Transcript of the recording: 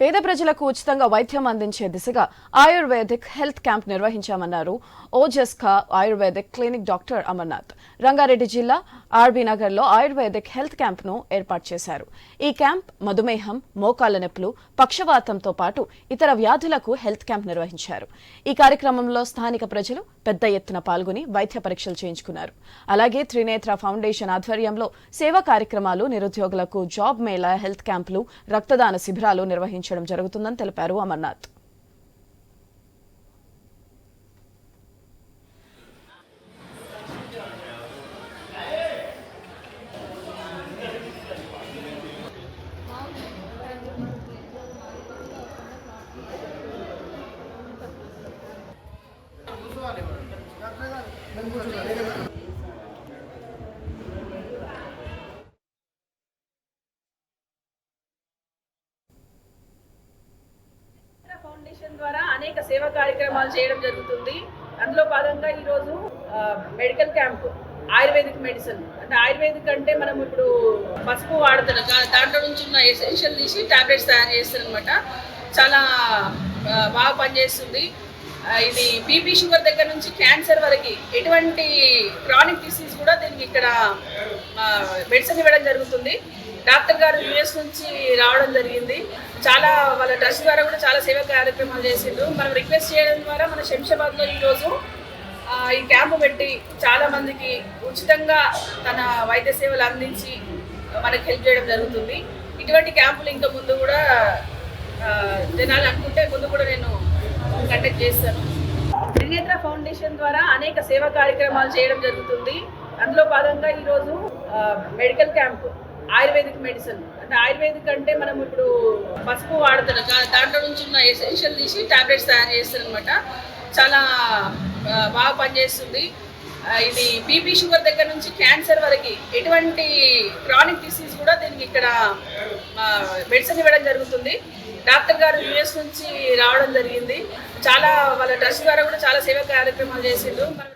పేద ప్రజలకు ఉచితంగా వైద్యం అందించే దిశగా ayurvedic health camp నిర్వహించామన్నారు. Ojaska ayurvedic clinic doctor Amarnath. Rangareddy జిల్లా ఆర్బీ నగర్లో ఆయుర్వేదిక్ హెల్త్ క్యాంప్ను ఏర్పాటు చేశారు. ఈ క్యాంప్ మధుమేహం మోకాల నొప్పులు పక్షవాతంతో పాటు ఇతర వ్యాధులకు హెల్త్ క్యాంప్ నిర్వహించారు. ఈ కార్యక్రమంలో స్థానిక ప్రజలు పెద్ద ఎత్తున పాల్గొని వైద్య పరీక్షలు చేయించుకున్నారు. అలాగే త్రినేత్ర ఫౌండేషన్ ఆధ్వర్యంలో సేవా కార్యక్రమాలు నిరుద్యోగులకు జాబ్ మేళా హెల్త్ క్యాంపులు రక్తదాన శిబిరాలు నిర్వహించారు. నిర్వహించడం జరుగుతుందని తెలిపారు అమర్నాథ్. చిత్ర ఫౌండేషన్ ద్వారా అనేక సేవా కార్యక్రమాలు చేయడం జరుగుతుంది. అందులో భాగంగా ఈరోజు మెడికల్ క్యాంప్ ఆయుర్వేదిక్ మెడిసిన్. అంటే ఆయుర్వేదిక్ అంటే మనం ఇప్పుడు పసుపు వాడుతున్నాం దాంట్లో నుంచి ఉన్న ఎసెన్షియల్ తీసి టాబ్లెట్స్ తయారు చేస్తారు అనమాట చాలా బాగా పనిచేస్తుంది. ఇది బీపీ షుగర్ దగ్గర నుంచి క్యాన్సర్ వరకు ఎటువంటి క్రానిక్ డిసీజ్ కూడా దీనికి ఇక్కడ మెడిసిన్ ఇవ్వడం జరుగుతుంది. డాక్టర్ గారు యుఎస్ నుంచి రావడం జరిగింది. చాలా వాళ్ళ ట్రస్ట్ ద్వారా కూడా చాలా సేవా కార్యక్రమాలు చేసిండ్రు. మనం రిక్వెస్ట్ చేయడం ద్వారా మన శంషాబాద్లో ఈరోజు ఈ క్యాంపు పెట్టి చాలా మందికి ఉచితంగా తన వైద్య సేవలు అందించి మనకి హెల్ప్ చేయడం జరుగుతుంది. ఇటువంటి క్యాంపులు ఇంకా ముందు కూడా ఆ, అనుకుంటే ముందు కూడా నేను కండక్ట్ చేస్తాను. త్రినేత్ర ఫౌండేషన్ ద్వారా అనేక సేవా కార్యక్రమాలు చేయడం జరుగుతుంది. అందులో భాగంగా ఈరోజు మెడికల్ క్యాంపు ఆయుర్వేదిక్ మెడిసిన్. అంటే ఆయుర్వేదిక్ అంటే మనం ఇప్పుడు పసుపు వాడుతున్నాం దాంట్లో నుంచి ఉన్న ఎసెన్షియల్ తీసి టాబ్లెట్స్ తయారు చేస్తారు అనమాట చాలా బాగా పనిచేస్తుంది. ఇది బీపీ షుగర్ దగ్గర నుంచి క్యాన్సర్ వరకు ఎటువంటి క్రానిక్ డిసీజ్ కూడా దీనికి ఇక్కడ మెడిసిన్ ఇవ్వడం జరుగుతుంది. డాక్టర్ గారు యుఎస్ నుంచి రావడం జరిగింది. చాలా వాళ్ళ ట్రస్ట్ ద్వారా కూడా చాలా సేవా కార్యక్రమాలు చేసిండ్రు. మనం